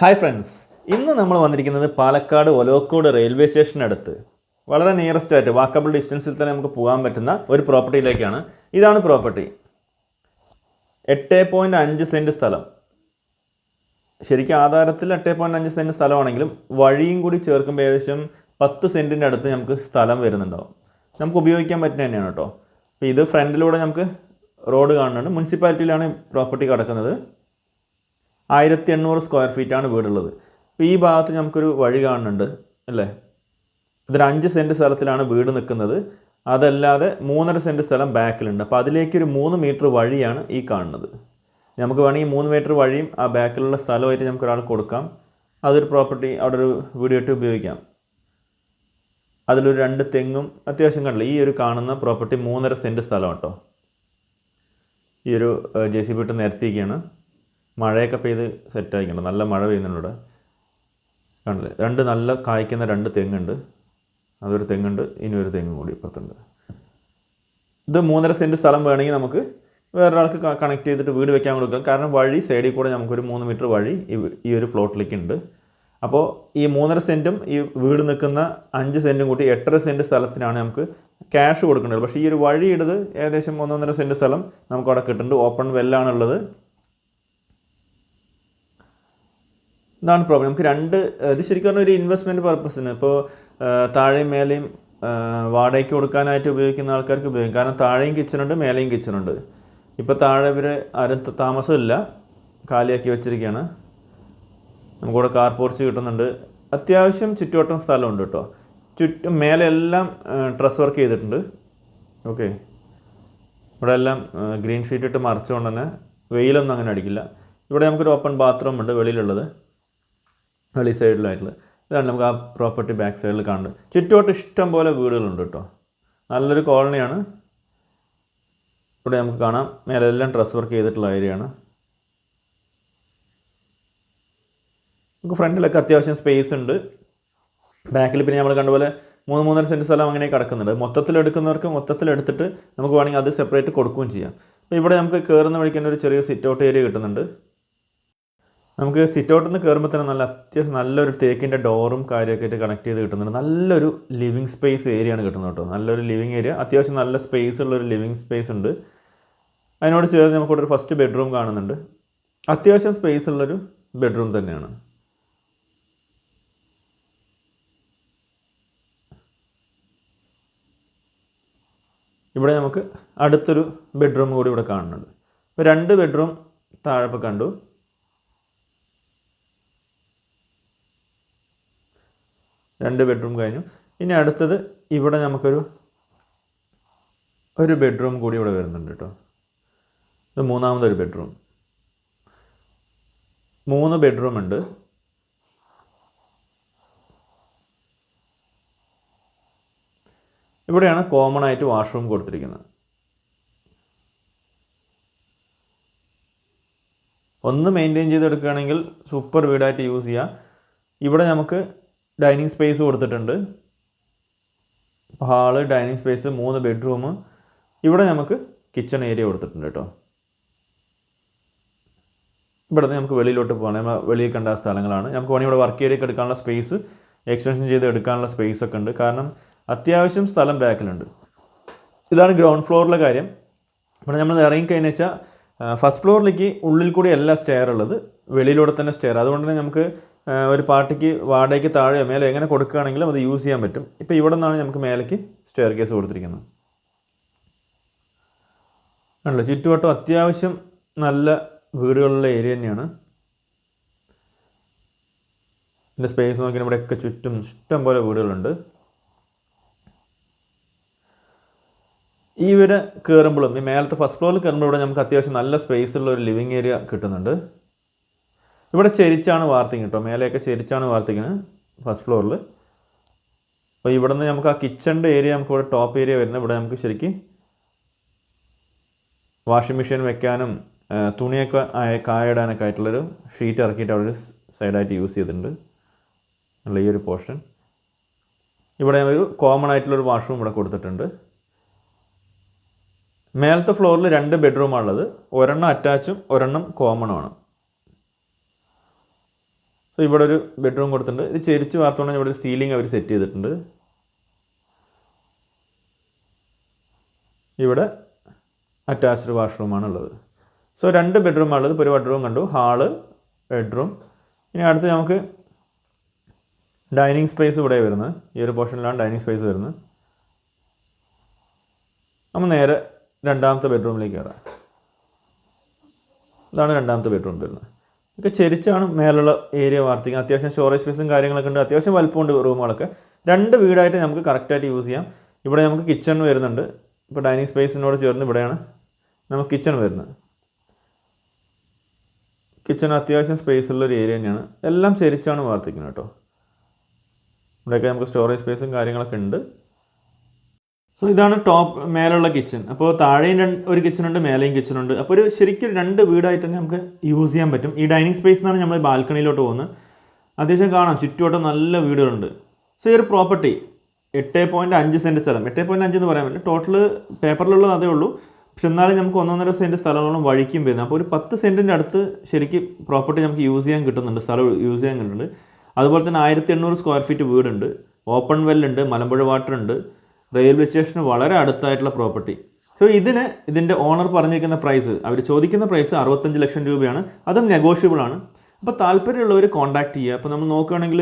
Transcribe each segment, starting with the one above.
Hi friends ഇന്ന് നമ്മൾ വന്നിരിക്കുന്നത് പാലക്കാട് ഒലോക്കോട് റെയിൽവേ സ്റ്റേഷനടുത്ത് വളരെ നിയറസ്റ്റ് ആയിട്ട് വാക്കബിൾ ഡിസ്റ്റൻസിൽ തന്നെ നമുക്ക് പോകാൻ പറ്റുന്ന ഒരു പ്രോപ്പർട്ടിയിലേക്കാണ് ഇതാണ് പ്രോപ്പർട്ടി എട്ട് പോയിന്റ് അഞ്ച് സെന്റ് സ്ഥലം. ശരിക്കും ആധാരത്തിൽ എട്ട് പോയിന്റ് അഞ്ച് സെന്റ് സ്ഥലമാണെങ്കിലും വഴിയും കൂടി ചേർക്കുമ്പോൾ ഏകദേശം പത്ത് സെന്റിന്റെ അടുത്ത് നമുക്ക് സ്ഥലം വരുന്നുണ്ടാവും. നമുക്ക് ഉപയോഗിക്കാൻ പറ്റുന്ന തന്നെയാണ് കേട്ടോ. അപ്പോൾ ഇത് ഫ്രണ്ടിലൂടെ നമുക്ക് റോഡ് കാണുന്നുണ്ട്. മുനിസിപ്പാലിറ്റിയിലാണ് പ്രോപ്പർട്ടി കിടക്കുന്നത്. ആയിരത്തി എണ്ണൂറ് സ്ക്വയർ ഫീറ്റാണ് വീടുള്ളത്. അപ്പോൾ ഈ ഭാഗത്ത് നമുക്കൊരു വഴി കാണുന്നുണ്ട് അല്ലേ? ഇതൊരു അഞ്ച് സെന്റ് സ്ഥലത്തിലാണ് വീട് നിൽക്കുന്നത്. അതല്ലാതെ മൂന്നര സെന്റ് സ്ഥലം ബാക്കിലുണ്ട് അപ്പോൾ അതിലേക്കൊരു മൂന്ന് മീറ്റർ വഴിയാണ് ഈ കാണുന്നത്. നമുക്ക് വേണമെങ്കിൽ മൂന്ന് മീറ്റർ വഴിയും ആ ബാക്കിലുള്ള സ്ഥലമായിട്ട് നമുക്ക് ഒരാൾ കൊടുക്കാം. അതൊരു പ്രോപ്പർട്ടി അവിടെ ഒരു വീഡിയോ ഇട്ട് ഉപയോഗിക്കാം. അതിലൊരു രണ്ട് തെങ്ങും അത്യാവശ്യം കണ്ടില്ല? ഈ ഒരു കാണുന്ന പ്രോപ്പർട്ടി മൂന്നര സെന്റ് സ്ഥലം കേട്ടോ. ഈ ഒരു ജെ സി ബി ഇട്ട് നിരത്തിയിരിക്കുകയാണ്. മഴയൊക്കെ പെയ്ത് സെറ്റ് ആയിക്കണം നല്ല മഴ പെയ്യുന്നുണ്ട് ഇവിടെ. കണ്ടില്ലേ? രണ്ട് നല്ല കായ്ക്കുന്ന രണ്ട് തെങ്ങുണ്ട്. അതൊരു തെങ്ങുണ്ട് ഇനി ഒരു തെങ്ങും കൂടി ഇപ്പുറത്തുണ്ട്. ഇത് മൂന്നര സെന്റ് സ്ഥലം വേണമെങ്കിൽ നമുക്ക് വേറൊരാൾക്ക് കണക്ട് ചെയ്തിട്ട് വീട് വെക്കാൻ കൊടുക്കാം. കാരണം വഴി സൈഡിൽ കൂടെ നമുക്കൊരു മൂന്ന് മീറ്റർ വഴി ഈ ഒരു പ്ലോട്ടിലേക്ക് ഉണ്ട്. അപ്പോൾ ഈ മൂന്നര സെന്റും ഈ വീട് നിൽക്കുന്ന അഞ്ച് സെന്റും കൂട്ടി എട്ടര സെന്റ് സ്ഥലത്തിനാണ് നമുക്ക് ക്യാഷ് കൊടുക്കേണ്ടത്. പക്ഷേ ഈ ഒരു വഴി ഇടത് ഏകദേശം ഒന്നൊന്നര സെന്റ് സ്ഥലം നമുക്ക് അവിടെ കിട്ടുന്നുണ്ട് ഓപ്പൺ വെല്ലാണുള്ളത് ഇതാണ് പ്രോബ്ലം നമുക്ക് രണ്ട് ഇത് ശരിക്കും പറഞ്ഞാൽ ഒരു ഇൻവെസ്റ്റ്മെന്റ് പർപ്പസിന് ഇപ്പോൾ താഴെയും മേലെയും വാടകയ്ക്ക് കൊടുക്കാനായിട്ട് ഉപയോഗിക്കുന്ന ആൾക്കാർക്ക് ഉപയോഗിക്കും. കാരണം താഴെയും കിച്ചണുണ്ട് മേലെയും കിച്ചണുണ്ട് ഇപ്പോൾ താഴെ ഇവർ ആരും താമസമില്ല. കാലിയാക്കി വെച്ചിരിക്കുകയാണ് നമുക്കിവിടെ കാർ പോർച്ച് കിട്ടുന്നുണ്ട്. അത്യാവശ്യം ചുറ്റുവട്ടം സ്ഥലമുണ്ട് കേട്ടോ. ചുറ്റും മേലെ എല്ലാം ഡ്രസ് വർക്ക് ചെയ്തിട്ടുണ്ട്. ഓക്കെ. ഇവിടെ എല്ലാം ഗ്രീൻ ഷീറ്റ് ഇട്ട് മറച്ചുകൊണ്ട് തന്നെ വെയിലൊന്നും അങ്ങനെ അടിക്കില്ല. ഇവിടെ നമുക്കൊരു ഓപ്പൺ ബാത്റൂം ഉണ്ട് വെളിയിലുള്ളത്. വെളി സൈഡിലായിട്ടുള്ള ഇതാണ് നമുക്ക് ആ പ്രോപ്പർട്ടി ബാക്ക് സൈഡിൽ കാണുന്നത്. ചുറ്റുവട്ടം ഇഷ്ടം പോലെ വീടുകളുണ്ട് കേട്ടോ. നല്ലൊരു കോളനിയാണ്. ഇവിടെ നമുക്ക് കാണാം. മേലെല്ലാം ഡ്രസ് വർക്ക് ചെയ്തിട്ടുള്ള ഏരിയയാണ് നമുക്ക് ഫ്രണ്ടിലൊക്കെ അത്യാവശ്യം സ്പേസ് ഉണ്ട്. ബാക്കിൽ പിന്നെ നമ്മൾ കണ്ട പോലെ മൂന്ന് മൂന്നര സെന്റ് സ്ഥലം അങ്ങനെ കിടക്കുന്നുണ്ട്. മൊത്തത്തിൽ എടുക്കുന്നവർക്ക് മൊത്തത്തിൽ എടുത്തിട്ട് നമുക്ക് വേണമെങ്കിൽ അത് സെപ്പറേറ്റ് കൊടുക്കുകയും ചെയ്യാം. അപ്പോൾ ഇവിടെ നമുക്ക് കയറുന്ന വഴിക്ക് തന്നെ ഒരു ചെറിയ സിറ്റ് ഔട്ട് ഏരിയ കിട്ടുന്നുണ്ട്. നമുക്ക് സിറ്റ് ഔട്ടിൽ നിന്ന് കയറുമ്പോൾ തന്നെ നല്ല അത്യാവശ്യം നല്ലൊരു തേക്കിന്റെ ഡോറും കാര്യമൊക്കെ ആയിട്ട് കണക്ട് ചെയ്ത് കിട്ടുന്നുണ്ട്. നല്ലൊരു ലിവിങ് സ്പേസ് ഏരിയ ആണ് കിട്ടുന്നത് കേട്ടോ. നല്ലൊരു ലിവിങ് ഏരിയ അത്യാവശ്യം നല്ല സ്പേസ് ഉള്ളൊരു ലിവിങ് സ്പേസ് ഉണ്ട്. അതിനോട് ചേർന്ന് നമുക്കിവിടെ ഒരു ഫസ്റ്റ് ബെഡ്റൂം കാണുന്നുണ്ട്. അത്യാവശ്യം സ്പേസ് ഉള്ളൊരു ബെഡ്റൂം തന്നെയാണ്. ഇവിടെ നമുക്ക് അടുത്തൊരു ബെഡ്റൂം കൂടി ഇവിടെ കാണുന്നുണ്ട്. അപ്പോൾ രണ്ട് ബെഡ്റൂം താഴെ കണ്ടു. രണ്ട് ബെഡ്റൂം കഴിഞ്ഞു. ഇനി അടുത്തത് ഇവിടെ നമുക്കൊരു ഒരു ബെഡ്റൂം കൂടി ഇവിടെ വരുന്നുണ്ട് കേട്ടോ ഇത് മൂന്നാമതൊരു ബെഡ്റൂം മൂന്ന് ബെഡ്റൂം ഉണ്ട്. ഇവിടെയാണ് കോമൺ ആയിട്ട് വാഷ്റൂം കൊടുത്തിരിക്കുന്നത്. ഒന്ന് മെയിന്റെയിൻ ചെയ്തെടുക്കുകയാണെങ്കിൽ സൂപ്പർ വീടായിട്ട് യൂസ് ചെയ്യാം. ഇവിടെ നമുക്ക് ഡൈനിങ് സ്പേസ് കൊടുത്തിട്ടുണ്ട്. ഹാൾ ഡൈനിങ് സ്പേസ് മൂന്ന് ബെഡ്റൂം. ഇവിടെ നമുക്ക് കിച്ചൺ ഏരിയ കൊടുത്തിട്ടുണ്ട് കേട്ടോ. ഇവിടെ നമുക്ക് വെളിയിലോട്ട് പോകണം വെളിയിൽ കണ്ട സ്ഥലങ്ങളാണ്. നമുക്ക് വേണമെങ്കിൽ ഇവിടെ വർക്ക് ഏരിയയ്ക്ക് എടുക്കാനുള്ള സ്പേസ് എക്സ്റ്റൻഷൻ ചെയ്ത് എടുക്കാനുള്ള സ്പേസ് ഒക്കെ ഉണ്ട്. കാരണം അത്യാവശ്യം സ്ഥലം ബാക്കിലുണ്ട്. ഇതാണ് ഗ്രൗണ്ട് ഫ്ലോറിലെ കാര്യം. ഇവിടെ നമ്മൾ ഇറങ്ങിക്കഴിഞ്ഞാൽ വെച്ചാൽ ഫസ്റ്റ് ഫ്ലോറിലേക്ക് ഉള്ളിൽ കൂടി അല്ല സ്റ്റെയർ ഉള്ളത് വെളിയിലൂടെ തന്നെ സ്റ്റെയർ അതുകൊണ്ട് തന്നെ നമുക്ക് ഒരു പാർട്ടിക്ക് വാടകയ്ക്ക് താഴെയോ മേലെ എങ്ങനെ കൊടുക്കുകയാണെങ്കിലും അത് യൂസ് ചെയ്യാൻ പറ്റും. ഇപ്പോൾ ഇവിടെ നിന്നാണ് നമുക്ക് മേലേക്ക് സ്റ്റെയർ കേസ് കൊടുത്തിരിക്കുന്നത്. ആണല്ലോ ചുറ്റുവട്ടം അത്യാവശ്യം നല്ല വീടുകളുള്ള ഏരിയ തന്നെയാണ്. ഇതിന്റെ സ്പേസ് നോക്കി ഇവിടെയൊക്കെ ചുറ്റും ഇഷ്ടം പോലെ വീടുകളുണ്ട്. ഈ വീട് കയറുമ്പോഴും ഈ മേലത്തെ ഫസ്റ്റ് ഫ്ലോറിൽ കയറുമ്പോൾ ഇവിടെ നമുക്ക് അത്യാവശ്യം നല്ല സ്പേസ് ഉള്ള ഒരു ലിവിങ് ഏരിയ കിട്ടുന്നുണ്ട്. ഇവിടെ ചെരിച്ചാണ് വാർത്തിങ് കേട്ടോ. മേലെയൊക്കെ ചെരിച്ചാണ് വാർത്തിക്കുന്നത് ഫസ്റ്റ് ഫ്ലോറിൽ അപ്പോൾ ഇവിടെ നിന്ന് നമുക്ക് ആ കിച്ചണിന്റെ ഏരിയ നമുക്ക് ഇവിടെ ടോപ്പ് ഏരിയ വരുന്നത്. ഇവിടെ നമുക്ക് ശരിക്കും വാഷിംഗ് മെഷീൻ വെക്കാനും തുണിയൊക്കെ കായിടാനൊക്കെ ആയിട്ടുള്ളൊരു ഷീറ്റ് ഇറക്കിയിട്ട് അവിടെ സൈഡായിട്ട് യൂസ് ചെയ്തിട്ടുണ്ട്. ഉള്ള ഈ ഒരു പോർഷൻ ഇവിടെ ഒരു കോമൺ ആയിട്ടുള്ളൊരു വാഷ്റൂം ഇവിടെ കൊടുത്തിട്ടുണ്ട്. മേലത്തെ ഫ്ലോറിൽ രണ്ട് ബെഡ്റൂമാണുള്ളത് ഒരെണ്ണം അറ്റാച്ചും ഒരെണ്ണം കോമണുമാണ് സോ ഇവിടെ ഒരു ബെഡ്റൂം കൊടുത്തിട്ടുണ്ട്. ഇത് ചെരിച്ച് വാർത്തോണ്ട് ഇവിടെ ഒരു സീലിംഗ് അവർ സെറ്റ് ചെയ്തിട്ടുണ്ട്. ഇവിടെ അറ്റാച്ച്ഡ് വാഷ്റൂമാണ് ഉള്ളത് സോ രണ്ട് ബെഡ്റൂമാണ് ഉള്ളത് ഇപ്പോൾ ഒരു ബെഡ്റൂം കണ്ടു. ഹാൾ ബെഡ്റൂം ഇനി അടുത്ത് നമുക്ക് ഡൈനിങ് സ്പേസ് ഇവിടെ വരുന്നത്. ഈ ഒരു പോർഷനിലാണ് ഡൈനിങ് സ്പേസ് വരുന്നത്. നമ്മൾ നേരെ രണ്ടാമത്തെ ബെഡ്റൂമിലേക്ക് കയറാം. ഇതാണ് രണ്ടാമത്തെ ബെഡ്റൂം വരുന്നത്. ഇതൊക്കെ ചെരിച്ചാണ് മേലുള്ള ഏരിയ വാർത്തിക്കുക അത്യാവശ്യം സ്റ്റോറേജ് സ്പേസും കാര്യങ്ങളൊക്കെ ഉണ്ട്. അത്യാവശ്യം വലുപ്പമുണ്ട് റൂമുകളൊക്കെ. രണ്ട് വീടായിട്ട് നമുക്ക് കറക്റ്റായിട്ട് യൂസ് ചെയ്യാം. ഇവിടെ നമുക്ക് കിച്ചൺ വരുന്നുണ്ട്. ഇപ്പോൾ ഡൈനിങ് സ്പേസിനോട് ചേർന്ന് ഇവിടെയാണ് നമുക്ക് കിച്ചൺ വരുന്നത്. കിച്ചൺ അത്യാവശ്യം സ്പേസ് ഉള്ളൊരു ഏരിയ തന്നെയാണ്. എല്ലാം ചെരിച്ചാണ് വാർത്തിക്കുന്നത് കേട്ടോ. ഇവിടെയൊക്കെ നമുക്ക് സ്റ്റോറേജ് സ്പേസും കാര്യങ്ങളൊക്കെ ഉണ്ട്. സോ ഇതാണ് ടോപ്പ് മേലുള്ള കിച്ചൺ അപ്പോൾ താഴെയും രണ്ട് ഒരു കിച്ചണുണ്ട് മേലെയും കിച്ചണുണ്ട് അപ്പോൾ ഒരു ശരിക്കും രണ്ട് വീടായിട്ട് തന്നെ നമുക്ക് യൂസ് ചെയ്യാൻ പറ്റും. ഈ ഡൈനിങ് സ്പേസ് എന്നാണ് നമ്മൾ ബാൽക്കണിയിലോട്ട് പോകുന്നത്. അത്യാവശ്യം കാണാം ചുറ്റുവട്ടം നല്ല വീടുകളുണ്ട്. സോ ഈ ഒരു പ്രോപ്പർട്ടി എട്ട് പോയിന്റ് അഞ്ച് സെന്റ് സ്ഥലം. എട്ട് പോയിന്റ് അഞ്ച് എന്ന് പറയാൻ പറ്റില്ല. ടോട്ടൽ പേപ്പറിലുള്ളത് അതേ ഉള്ളൂ. പക്ഷെ എന്നാലും നമുക്ക് ഒന്നൊന്നര സെന്റ് സ്ഥലങ്ങളും വഴിക്കും വരുന്നത്. അപ്പോൾ ഒരു പത്ത് സെന്റിന്റെ അടുത്ത് ശരിക്കും പ്രോപ്പർട്ടി നമുക്ക് യൂസ് ചെയ്യാൻ കിട്ടുന്നുണ്ട്. സ്ഥലം യൂസ് ചെയ്യാൻ കിട്ടുന്നുണ്ട്. അതുപോലെ തന്നെ ആയിരത്തി എണ്ണൂറ് സ്ക്വയർ ഫീറ്റ് വീടുണ്ട്. ഓപ്പൺ വെല്ലുണ്ട് മലമ്പുഴ വാട്ടർ ഉണ്ട്. റെയിൽവേ സ്റ്റേഷന് വളരെ അടുത്തായിട്ടുള്ള പ്രോപ്പർട്ടി സോ ഇതിന് ഇതിന്റെ ഓണർ പറഞ്ഞിരിക്കുന്ന പ്രൈസ് അവർ ചോദിക്കുന്ന പ്രൈസ് അറുപത്തഞ്ച് ലക്ഷം രൂപയാണ്. അതും നെഗോഷ്യബിൾ ആണ്. അപ്പോൾ താല്പര്യമുള്ളവർ കോൺടാക്ട് ചെയ്യുക. അപ്പോൾ നമ്മൾ നോക്കുകയാണെങ്കിൽ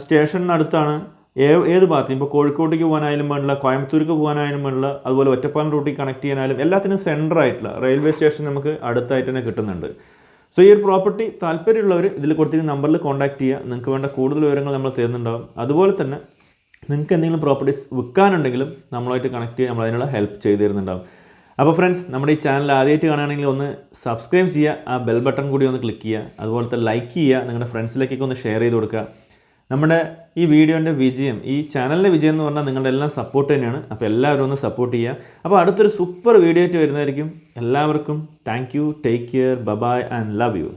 സ്റ്റേഷനടുത്താണ് ഏ ഏത് ഭാഗത്തും? ഇപ്പോൾ കോഴിക്കോട്ടേക്ക് പോകാനായാലും വേണ്ടില്ല കോയമ്പത്തൂർക്ക് പോകാനായാലും വേണ്ടില്ല അതുപോലെ ഒറ്റപ്പാലം റൂട്ടിൽ കണക്ട് ചെയ്യാനായാലും എല്ലാത്തിനും സെന്റർ ആയിട്ടുള്ള റെയിൽവേ സ്റ്റേഷൻ നമുക്ക് അടുത്തായിട്ട് തന്നെ കിട്ടുന്നുണ്ട്. സോ ഈ ഒരു പ്രോപ്പർട്ടി താല്പര്യമുള്ളവർ ഇതിൽ കൊടുത്തിരിക്കുന്ന നമ്പറിൽ കോൺടാക്ട് ചെയ്യുക. നിങ്ങൾക്ക് വേണ്ട കൂടുതൽ വിവരങ്ങൾ നമ്മൾ തരുന്നുണ്ടാവും. അതുപോലെ തന്നെ നിങ്ങൾക്ക് എന്തെങ്കിലും പ്രോപ്പർട്ടീസ് വിൽക്കാനുണ്ടെങ്കിലും നമ്മളായിട്ട് കണക്ട് ചെയ്യാൻ നമ്മൾ അതിനുള്ള ഹെൽപ്പ് ചെയ്തു തരുന്നുണ്ടാവും. അപ്പോൾ ഫ്രണ്ട്സ് നമ്മുടെ ഈ ചാനൽ ആദ്യമായിട്ട് കാണുകയാണെങ്കിൽ ഒന്ന് സബ്സ്ക്രൈബ് ചെയ്യുക ആ ബെൽ ബട്ടൺ കൂടി ഒന്ന് ക്ലിക്ക് ചെയ്യുക അതുപോലത്തെ ലൈക്ക് ചെയ്യുക നിങ്ങളുടെ ഫ്രണ്ട്സിലേക്കൊക്കെ ഒന്ന് ഷെയർ ചെയ്ത് കൊടുക്കുക. നമ്മുടെ ഈ വീഡിയോന്റെ വിജയം ഈ ചാനലിന്റെ വിജയം എന്ന് പറഞ്ഞാൽ നിങ്ങളുടെ എല്ലാം സപ്പോർട്ട് തന്നെയാണ്. അപ്പോൾ എല്ലാവരും ഒന്ന് സപ്പോർട്ട് ചെയ്യുക. അപ്പോൾ അടുത്തൊരു സൂപ്പർ വീഡിയോ ആയിട്ട് വരുന്നതായിരിക്കും. എല്ലാവർക്കും thank you take care bye bye and love you